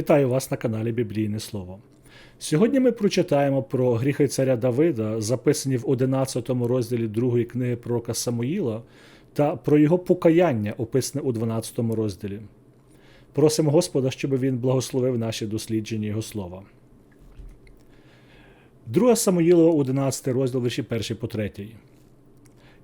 Вітаю вас на каналі Біблійне Слово. Сьогодні ми прочитаємо про гріхи царя Давида, записані в 11 розділі другої книги пророка Самуїла, та про його покаяння, описане у 12 розділі. Просимо Господа, щоб він благословив наші дослідження Його слова. 2 Самуїлова, 11 розділ, вірші 1 по 3.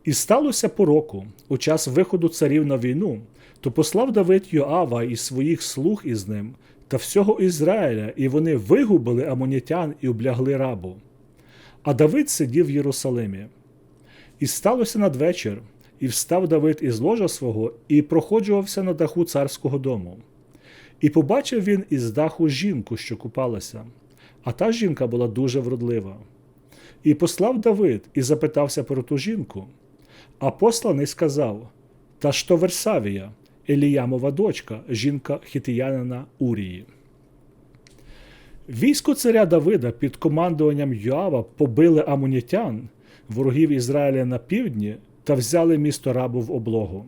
І сталося по року, у час виходу царів на війну, то послав Давид Йоава і своїх слуг із ним та всього Ізраїля, і вони вигубили амонітян і облягли рабу. А Давид сидів в Єрусалимі. І сталося надвечір, і встав Давид із ложа свого, і проходжувався на даху царського дому. І побачив він із даху жінку, що купалася, а та жінка була дуже вродлива. І послав Давид і запитався про ту жінку. А посланий сказав: Та ж то Версавія, Еліямова дочка, жінка хітиянина Урії. Військо царя Давида під командуванням Йоава побили амунітян, ворогів Ізраїля на півдні, та взяли місто рабу в облогу.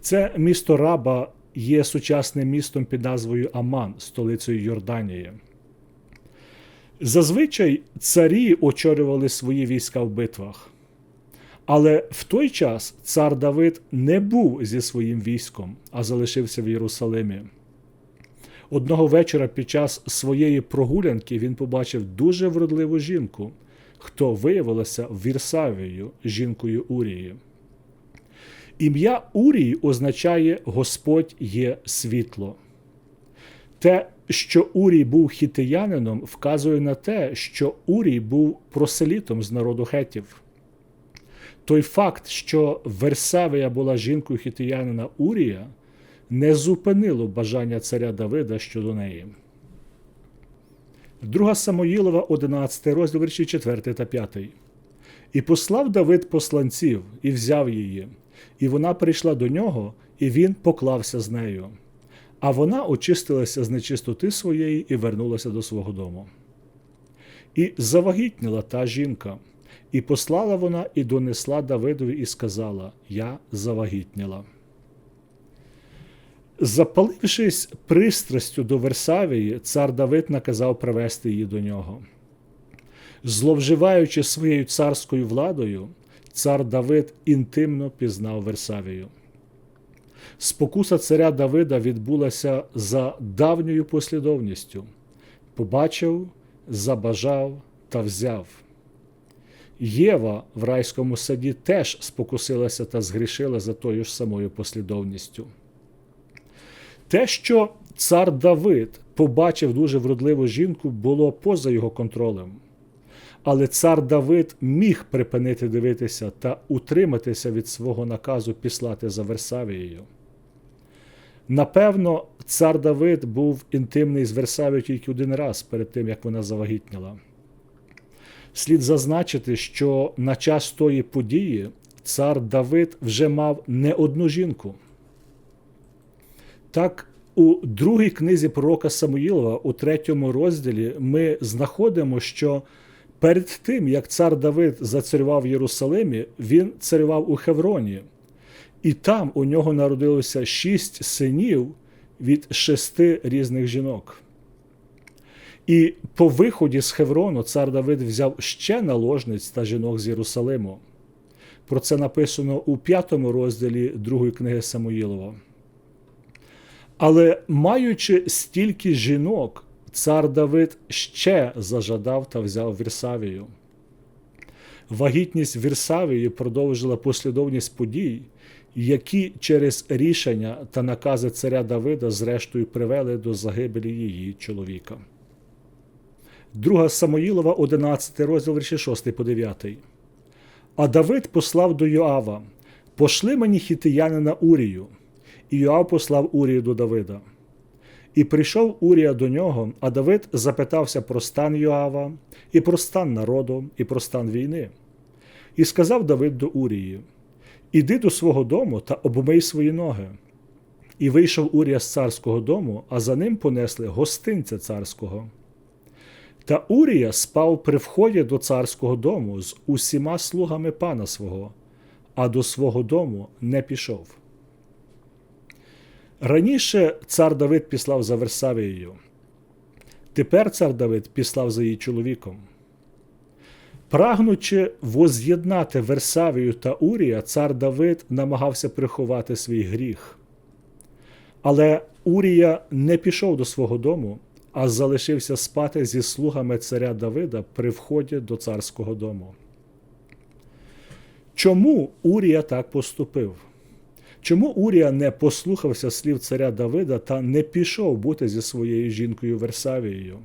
Це місто раба є сучасним містом під назвою Аман, столицею Йорданії. Зазвичай царі очолювали свої війська в битвах. Але в той час цар Давид не був зі своїм військом, а залишився в Єрусалимі. Одного вечора під час своєї прогулянки він побачив дуже вродливу жінку, хто виявилася Вірсавією, жінкою Урії. Ім'я Урії означає Господь є світло. Те, що Урій був хітиянином, вказує на те, що Урій був проселітом з народу хетів. Той факт, що Версавія була жінкою хітиянина Урія, не зупинило бажання царя Давида щодо неї. Друга Самоїлова, 11 розділ вірші 4 та 5. І послав Давид посланців, і взяв її, і вона прийшла до нього, і він поклався з нею. А вона очистилася з нечистоти своєї і вернулася до свого дому. І завагітніла та жінка. І послала вона і донесла Давидові і сказала: Я завагітніла. Запалившись пристрастю до Версавії, цар Давид наказав привести її до нього. Зловживаючи своєю царською владою, цар Давид інтимно пізнав Версавію. Спокуса царя Давида відбулася за давньою послідовністю побачив, забажав та взяв. Єва в райському саді теж спокусилася та згрішила за тою ж самою послідовністю. Те, що цар Давид побачив дуже вродливу жінку, було поза його контролем. Але цар Давид міг припинити дивитися та утриматися від свого наказу післати за Версавією. Напевно, цар Давид був інтимний з Версавією тільки один раз перед тим, як вона завагітніла. Слід зазначити, що на час тої події цар Давид вже мав не одну жінку. Так, у другій книзі пророка Самуїлова, у третьому розділі, ми знаходимо, що перед тим, як цар Давид зацарював в Єрусалимі, він царював у Хевроні, і там у нього народилося шість синів від шести різних жінок. І по виході з Хеврону цар Давид взяв ще наложниць та жінок з Єрусалиму. Про це написано у п'ятому розділі другої книги Самуїлова. Але маючи стільки жінок, цар Давид ще зажадав та взяв Вірсавію. Вагітність Вірсавії продовжила послідовність подій, які через рішення та накази царя Давида, зрештою, привели до загибелі її чоловіка. Друга Самоїлова, 11 розділ вірші 6 по 9. А Давид послав до Йоава: Пошли мені хітиянина Урію. І Йоав послав Урію до Давида. І прийшов Урія до нього, а Давид запитався про стан Йоава, і про стан народу, і про стан війни. І сказав Давид до Урії: Іди до свого дому та обмий свої ноги. І вийшов Урія з царського дому, а за ним понесли гостинця царського. Та Урія спав при вході до царського дому з усіма слугами пана свого, а до свого дому не пішов. Раніше цар Давид післав за Версавією. Тепер цар Давид післав за її чоловіком. Прагнучи воз'єднати Версавію та Урія, цар Давид намагався приховати свій гріх. Але Урія не пішов до свого дому, а залишився спати зі слугами царя Давида при вході до царського дому. Чому Урія так поступив? Чому Урія не послухався слів царя Давида та не пішов бути зі своєю жінкою Версавією?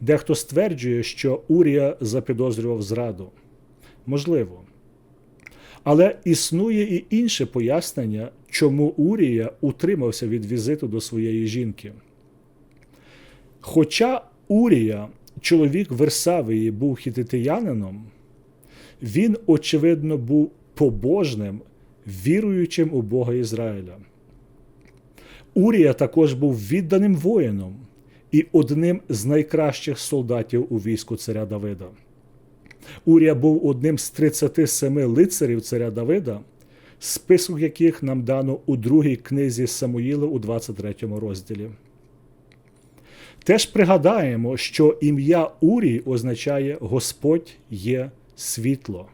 Дехто стверджує, що Урія запідозрював зраду. Можливо. Але існує і інше пояснення, чому Урія утримався від візиту до своєї жінки. Хоча Урія, чоловік Версавії, був хітитиянином, він, очевидно, був побожним, віруючим у Бога Ізраїля. Урія також був відданим воїном і одним з найкращих солдатів у війську царя Давида. Урія був одним з 37 лицарів царя Давида, список яких нам дано у другій книзі Самуїла у 23 розділі. Теж пригадаємо, що ім'я Урії означає Господь є світло.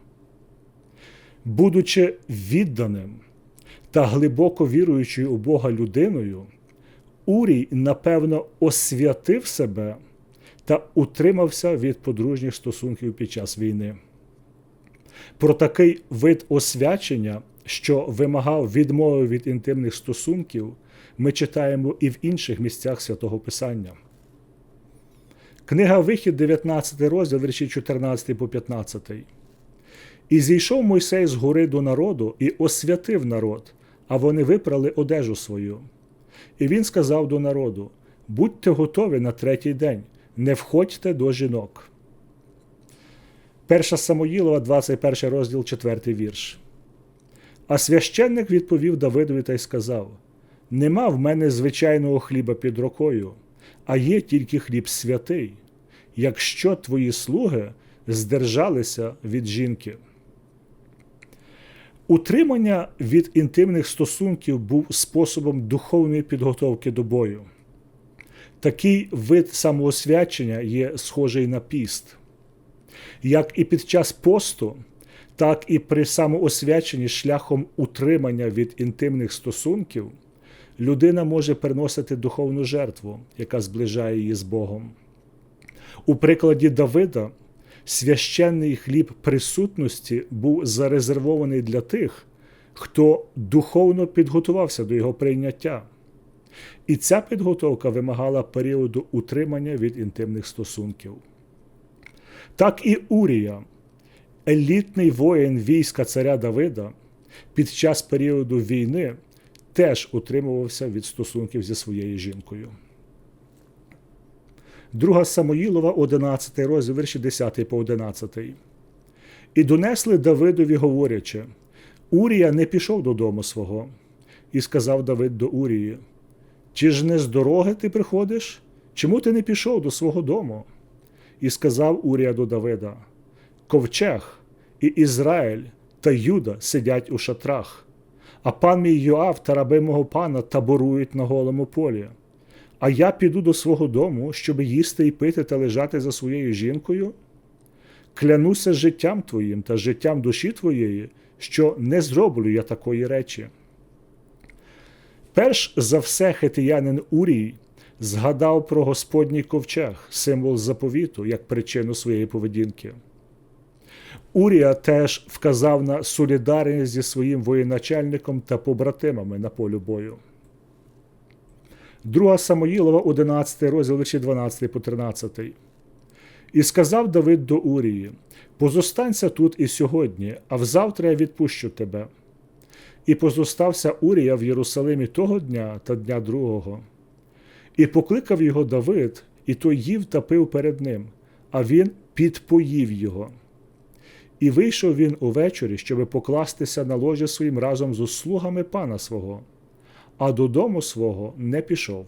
Будучи відданим та глибоко віруючою у Бога людиною, Урій, напевно, освятив себе та утримався від подружніх стосунків під час війни. Про такий вид освячення, що вимагав відмови від інтимних стосунків, ми читаємо і в інших місцях святого Писання. Книга Вихід, 19 розділ, вірші 14 по 15. І зійшов Мойсей з гори до народу і освятив народ, а вони випрали одежу свою. І він сказав до народу: Будьте готові на третій день, не входьте до жінок. Перша Самоїлова, 21 розділ, 4 вірш. А священник відповів Давидові та й сказав: Нема в мене звичайного хліба під рукою, а є тільки хліб святий, якщо твої слуги здержалися від жінки. Утримання від інтимних стосунків був способом духовної підготовки до бою. Такий вид самоосвячення є схожий на піст. Як і під час посту, так і при самоосвяченні шляхом утримання від інтимних стосунків людина може приносити духовну жертву, яка зближає її з Богом. У прикладі Давида священний хліб присутності був зарезервований для тих, хто духовно підготувався до його прийняття. І ця підготовка вимагала періоду утримання від інтимних стосунків. Так і Урія, елітний воїн війська царя Давида, під час періоду війни теж утримувався від стосунків зі своєю жінкою. Друга Самоїлова, 11 розділ, вірші 10 по 11. І донесли Давидові, говорячи: Урія не пішов додому свого, і сказав Давид до Урії: Чи ж не з дороги ти приходиш? Чому ти не пішов до свого дому? І сказав Урія до Давида: Ковчег і Ізраїль та Юда сидять у шатрах, а пан мій Йоав та раби мого пана таборують на голому полі. А я піду до свого дому, щоб їсти і пити та лежати за своєю жінкою. Клянуся життям твоїм та життям душі твоєї, що не зроблю я такої речі. Перш за все, хитиянин Урій згадав про Господній ковчег, символ заповіту, як причину своєї поведінки. Урія теж вказав на солідарність зі своїм воєначальником та побратимами на полю бою. Друга Самоїлова, 11 розділ вірші 12 по 13. І сказав Давид до Урії: Позостанься тут і сьогодні, а взавтра я відпущу тебе. І позостався Урія в Єрусалимі того дня та дня другого. І покликав його Давид, і той їв та пив перед ним, а він підпоїв його. І вийшов він увечері, щоби покластися на ложі своїм разом з услугами пана свого а додому свого не пішов.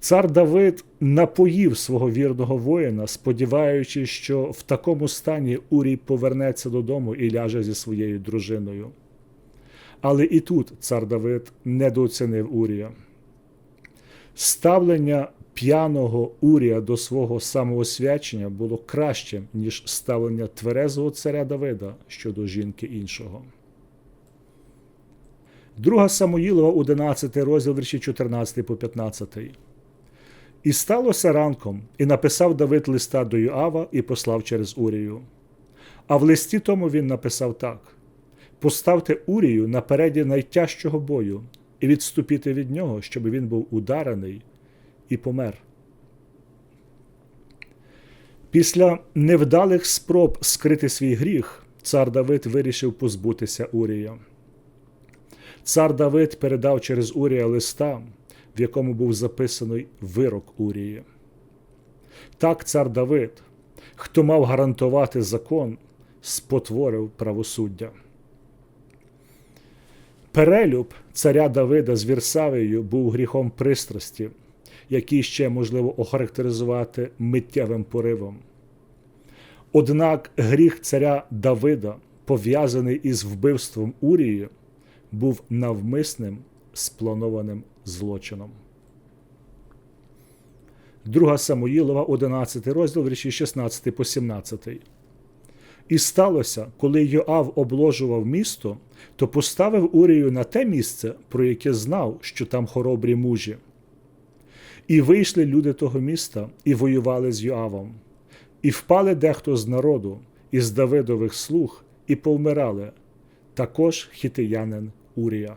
Цар Давид напоїв свого вірного воїна, сподіваючись, що в такому стані Урій повернеться додому і ляже зі своєю дружиною. Але і тут цар Давид недооцінив Урія. Ставлення п'яного Урія до свого самоосвячення було кращим, ніж ставлення тверезого царя Давида щодо жінки іншого. Друга Самоїлова, 11 розділ вірші 14 по 15. І сталося ранком, і написав Давид листа до Йоава і послав через Урію. А в листі тому він написав так: Поставте Урію напереді найтяжчого бою і відступіти від нього, щоб він був ударений і помер. Після невдалих спроб скрити свій гріх, цар Давид вирішив позбутися Урія. Цар Давид передав через Урія листа, в якому був записаний вирок Урії. Так цар Давид, хто мав гарантувати закон, спотворив правосуддя. Перелюб царя Давида з Вірсавією був гріхом пристрасті, який ще можливо охарактеризувати миттєвим поривом. Однак гріх царя Давида, пов'язаний із вбивством Урії, був навмисним спланованим злочином. Друга Самуїлова, 11 розділ вірші 16 по 17. І сталося, коли Йоав обложував місто, то поставив Урію на те місце, про яке знав, що там хоробрі мужі. І вийшли люди того міста і воювали з Йоавом, і впали дехто з народу, із Давидових слуг, і повмирали, також хітиянин Урія.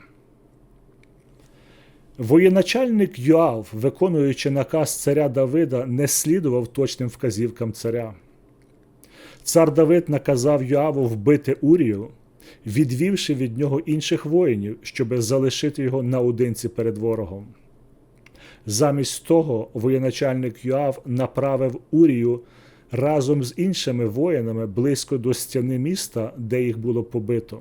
Воєначальник Йоав, виконуючи наказ царя Давида, не слідував точним вказівкам царя. Цар Давид наказав Йоаву вбити Урію, відвівши від нього інших воїнів, щоб залишити його наодинці перед ворогом. Замість того, воєначальник Йоав направив Урію разом з іншими воїнами близько до стіни міста, де їх було побито.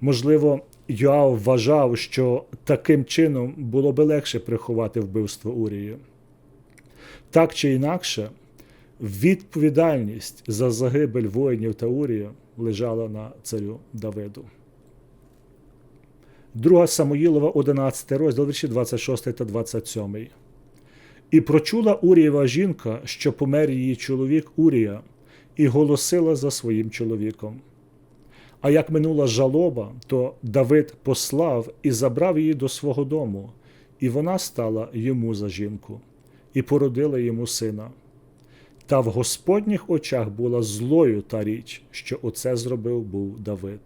Можливо, Йоав вважав, що таким чином було би легше приховати вбивство Урії. Так чи інакше, відповідальність за загибель воїнів та Урія лежала на царю Давиду. Друга Самоїлова, 11 розділ вірші 26 та 27. І прочула Урієва жінка, що помер її чоловік Урія, і голосила за своїм чоловіком. А як минула жалоба, то Давид послав і забрав її до свого дому, і вона стала йому за жінку, і породила йому сина. Та в Господніх очах була злою та річ, що оце зробив був Давид.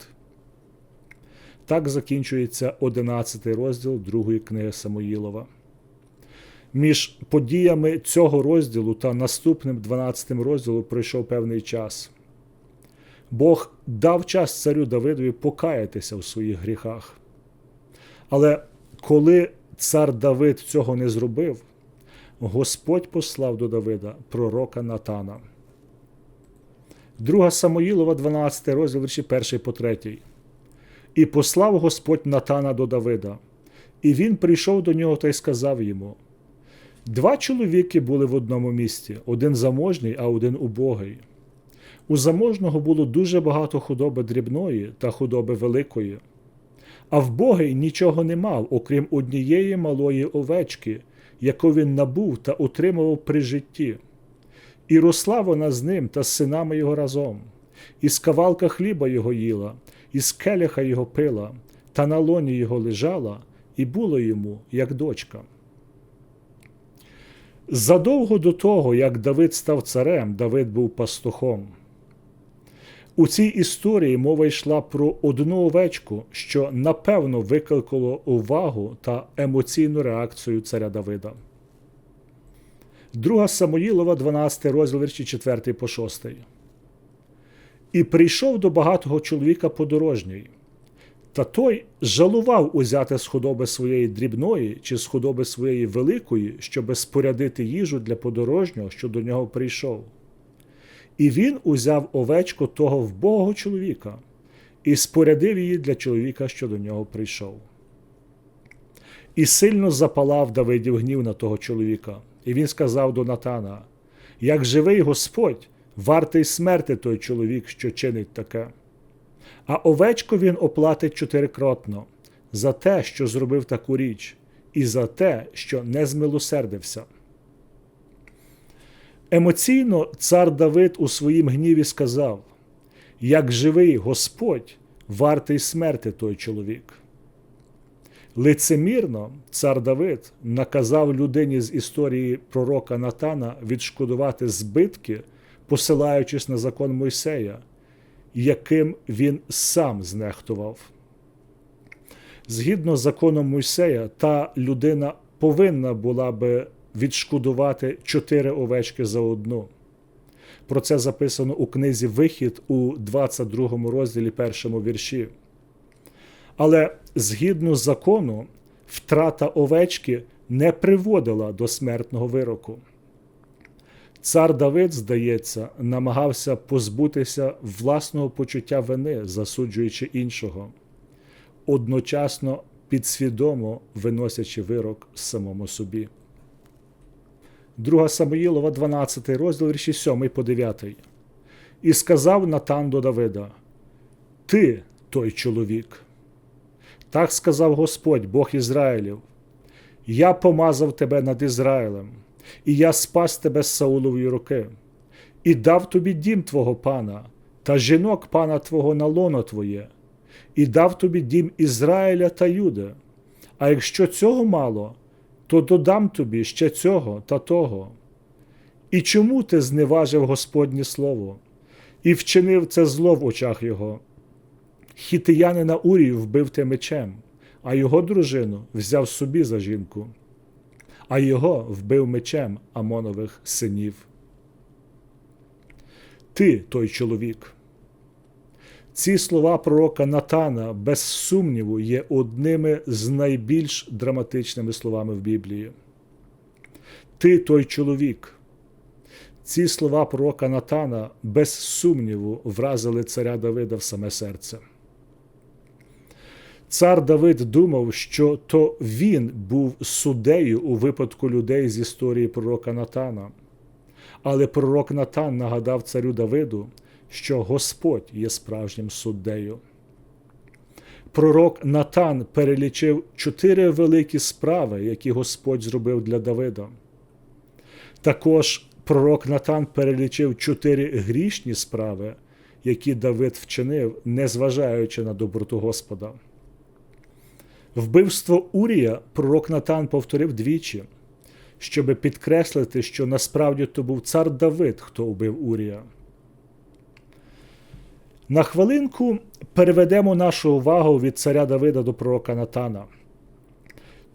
Так закінчується 11 розділ другої книги Самоїлова. Між подіями цього розділу та наступним 12 розділом пройшов певний час. Бог дав час царю Давидові покаятися в своїх гріхах. Але коли цар Давид цього не зробив, Господь послав до Давида пророка Натана. Друга Самоїлова, 12 розділ вірші 1 по 3. І послав Господь Натана до Давида, і він прийшов до нього та й сказав йому: Два чоловіки були в одному місті, один заможній, а один убогий. У заможного було дуже багато худоби дрібної та худоби великої, а вбогий нічого не мав, окрім однієї малої овечки, яку він набув та утримував при житті. І росла вона з ним та з синами його разом, і з кавалка хліба його їла, і з келяха його пила, та на лоні його лежала, і було йому, як дочка. Задовго до того, як Давид став царем, Давид був пастухом. У цій історії мова йшла про одну овечку, що напевно викликало увагу та емоційну реакцію царя Давида. Друга Самоїлова, 12 розділ вірші 4 по 6. І прийшов до багатого чоловіка подорожній. Та той жалував узяти з худоби своєї дрібної чи з худоби своєї великої, щоби спорядити їжу для подорожнього, що до нього прийшов. І він узяв овечку того вбогого чоловіка і спорядив її для чоловіка, що до нього прийшов. І сильно запалав Давидів гнів на того чоловіка, і він сказав до Натана: Як живий Господь, вартий смерти той чоловік, що чинить таке. А овечку він оплатить чотирикротно за те, що зробив таку річ, і за те, що не змилосердився. Емоційно цар Давид у своїм гніві сказав: Як живий Господь, вартий смерти той чоловік. Лицемірно цар Давид наказав людині з історії пророка Натана відшкодувати збитки, посилаючись на закон Мойсея, яким він сам знехтував. Згідно з законом Мойсея, та людина повинна була би відшкодувати чотири овечки за одну. Про це записано у книзі Вихід у 22 розділі першому вірші. Але згідно закону, втрата овечки не приводила до смертного вироку. Цар Давид, здається, намагався позбутися власного почуття вини, засуджуючи іншого, одночасно підсвідомо виносячи вирок самому собі. 2 Самоїлова, 12 розділ, вірші 7 по 9. І сказав Натан до Давида: Ти той чоловік. Так сказав Господь, Бог Ізраїлів. Я помазав тебе над Ізраїлем, і я спас тебе з Саулової руки, і дав тобі дім твого пана, та жінок пана твого на лоно твоє, і дав тобі дім Ізраїля та Юди. А якщо цього мало, то додам тобі ще цього та того. І чому ти зневажив Господнє Слово, і вчинив це зло в очах його? Хітиянина Урію вбив ти мечем, а його дружину взяв собі за жінку, а його вбив мечем Амонових синів. Ти той чоловік. Ці слова пророка Натана, без сумніву, є одними з найбільш драматичними словами в Біблії. Ти той чоловік. Ці слова пророка Натана, без сумніву, вразили царя Давида в саме серце. Цар Давид думав, що то він був суддею у випадку людей з історії пророка Натана. Але пророк Натан нагадав царю Давиду, що Господь є справжнім суддею. Пророк Натан перелічив чотири великі справи, які Господь зробив для Давида. Також пророк Натан перелічив чотири грішні справи, які Давид вчинив, незважаючи на доброту Господа. Вбивство Урія пророк Натан повторив двічі, щоб підкреслити, що насправді то був цар Давид, хто вбив Урія. На хвилинку переведемо нашу увагу від царя Давида до пророка Натана.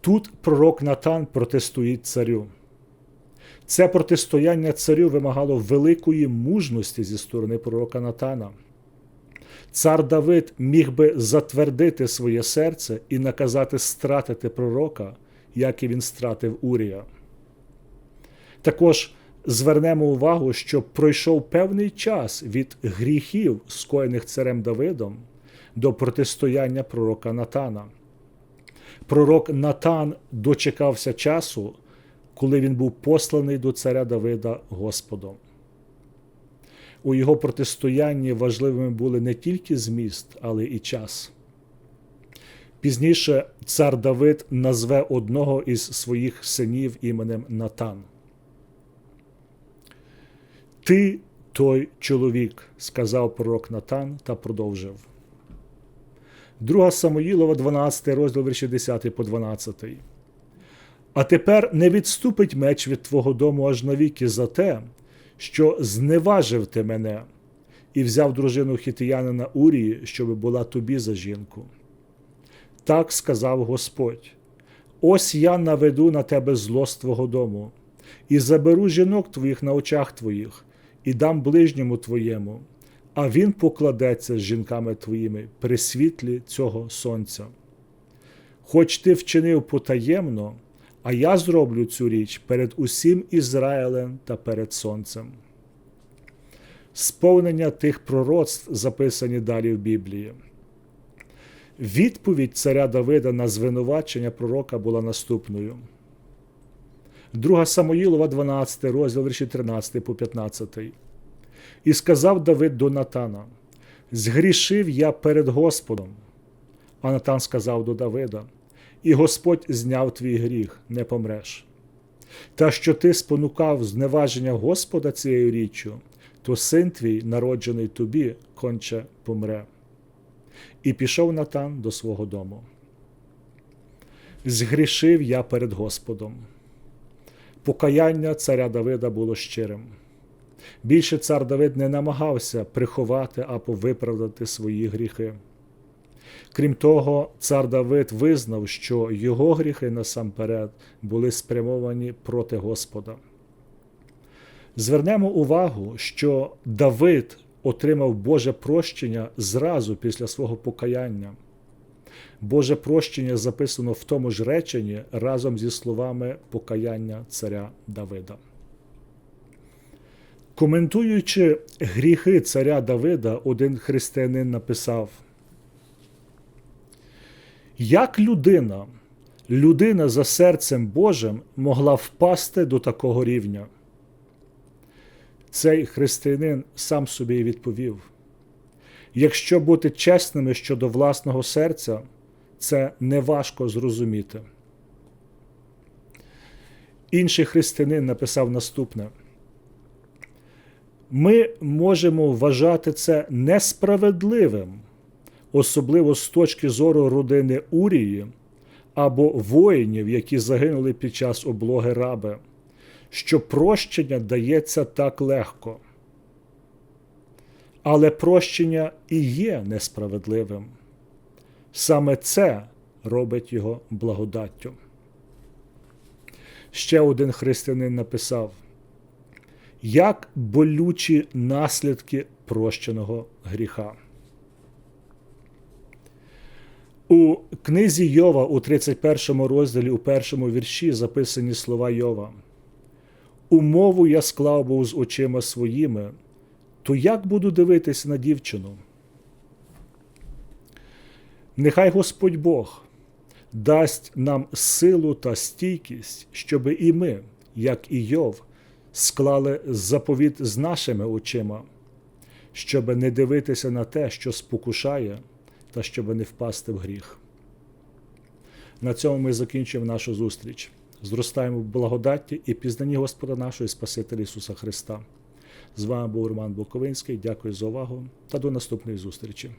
Тут пророк Натан протистоїть царю. Це протистояння царю вимагало великої мужності зі сторони пророка Натана. Цар Давид міг би затвердити своє серце і наказати стратити пророка, як і він стратив Урія. Також звернемо увагу, що пройшов певний час від гріхів, скоєних царем Давидом, до протистояння пророка Натана. Пророк Натан дочекався часу, коли він був посланий до царя Давида Господом. У його протистоянні важливими були не тільки зміст, але і час. Пізніше цар Давид назве одного із своїх синів іменем Натан. Ти той чоловік, сказав пророк Натан та продовжив. Друга Самоїлова, 12 розділ вірші 10 по 12. А тепер не відступить меч від твого дому аж навіки за те, що зневажив ти мене і взяв дружину хітиянина Урії, щоб була тобі за жінку. Так сказав Господь: Ось я наведу на тебе зло з твого дому, і заберу жінок твоїх на очах твоїх, і дам ближньому твоєму, а він покладеться з жінками твоїми при світлі цього сонця. Хоч ти вчинив потаємно, а я зроблю цю річ перед усім Ізраїлем та перед Сонцем. Сповнення тих пророцтв записані далі в Біблії. Відповідь царя Давида на звинувачення пророка була наступною. 2 Самоїлова, 12 розділ вірші 13 по 15. І сказав Давид до Натана: Згрішив я перед Господом. А Натан сказав до Давида: І Господь зняв твій гріх, не помреш. Та що ти спонукав зневаження Господа цією річчю, то син твій, народжений тобі, конче помре. І пішов Натан до свого дому. Згрішив я перед Господом. Покаяння царя Давида було щирим. Більше цар Давид не намагався приховати або виправдати свої гріхи. Крім того, цар Давид визнав, що його гріхи насамперед були спрямовані проти Господа. Звернемо увагу, що Давид отримав Боже прощення зразу після свого покаяння. Боже прощення записано в тому ж реченні разом зі словами покаяння царя Давида. Коментуючи гріхи царя Давида, один християнин написав: Як людина, людина за серцем Божим могла впасти до такого рівня? Цей християнин сам собі відповів: якщо бути чесними щодо власного серця, це неважко зрозуміти. Інший християнин написав наступне: ми можемо вважати це несправедливим, особливо з точки зору родини Урії або воїнів, які загинули під час облоги раби, що прощення дається так легко. Але прощення і є несправедливим. Саме це робить його благодаттю. Ще один християнин написав, як болючі наслідки прощеного гріха. У книзі Йова у 31 розділі у першому вірші записані слова Йова. Умову я склав був з очима своїми, то як буду дивитися на дівчину? Нехай Господь Бог дасть нам силу та стійкість, щоби і ми, як і Йов, склали заповіт з нашими очима, щоби не дивитися на те, що спокушає, та щоби не впасти в гріх. На цьому ми закінчуємо нашу зустріч. Зростаємо в благодаті і пізнанні Господа нашого і Спасителя Ісуса Христа. З вами був Роман Буковинський. Дякую за увагу та до наступної зустрічі.